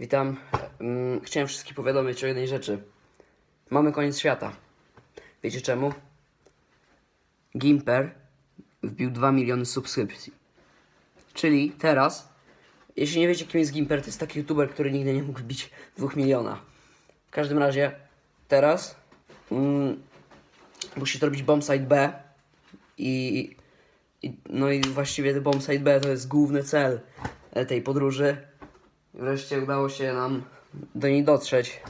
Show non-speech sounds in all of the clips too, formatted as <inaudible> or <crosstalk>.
Witam. Mm, Chciałem wszystkich powiadomić o jednej rzeczy. Mamy koniec świata. Wiecie czemu? Gimper wbił 2 miliony subskrypcji. Czyli teraz, jeśli nie wiecie kim jest Gimper, to jest taki youtuber, który nigdy nie mógł wbić 2 miliona. W każdym razie, teraz mm, musi to robić bombsite B i, i no i właściwie bombsite B to jest główny cel tej podróży. Wreszcie udało się nam do niej dotrzeć.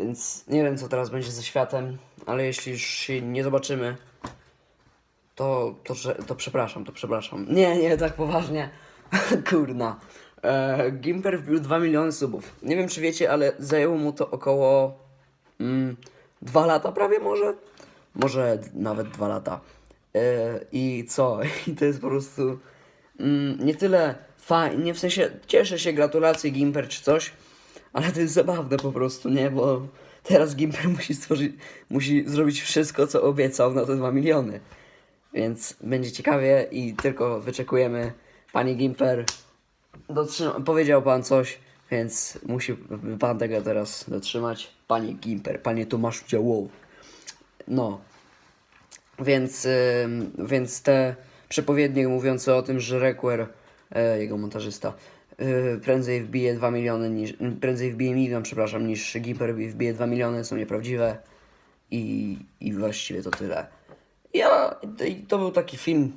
Więc nie wiem, co teraz będzie ze światem, ale jeśli już się nie zobaczymy, to, to, to przepraszam, to przepraszam. Nie, nie, tak poważnie. <laughs> Kurna. E, Gimper wbił 2 miliony subów. Nie wiem, czy wiecie, ale zajęło mu to około mm, 2 lata prawie może? Może nawet 2 lata. E, I co? <laughs> I to jest po prostu mm, nie tyle fajnie, w sensie cieszę się, gratulacje Gimper czy coś, ale to jest zabawne po prostu, nie? Bo teraz Gimper musi stworzyć, musi zrobić wszystko, co obiecał na te 2 miliony. Więc będzie ciekawie i tylko wyczekujemy. Panie Gimper, dotrzyma, powiedział pan coś, więc musi pan tego teraz dotrzymać. Panie Gimper, panie Tomaszu Działoł. No. Więc, ym, więc te przepowiednie mówiące o tym, że Requer, e, jego montażysta, y, prędzej wbije 2 miliony niż, prędzej wbije milion, przepraszam, niż Gimper wbije 2 miliony są nieprawdziwe. I, i właściwie to tyle. Ja, to był taki film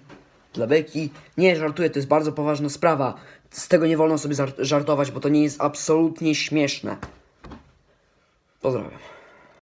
dla beki. Nie, żartuję, to jest bardzo poważna sprawa. Z tego nie wolno sobie żartować, bo to nie jest absolutnie śmieszne. Pozdrawiam.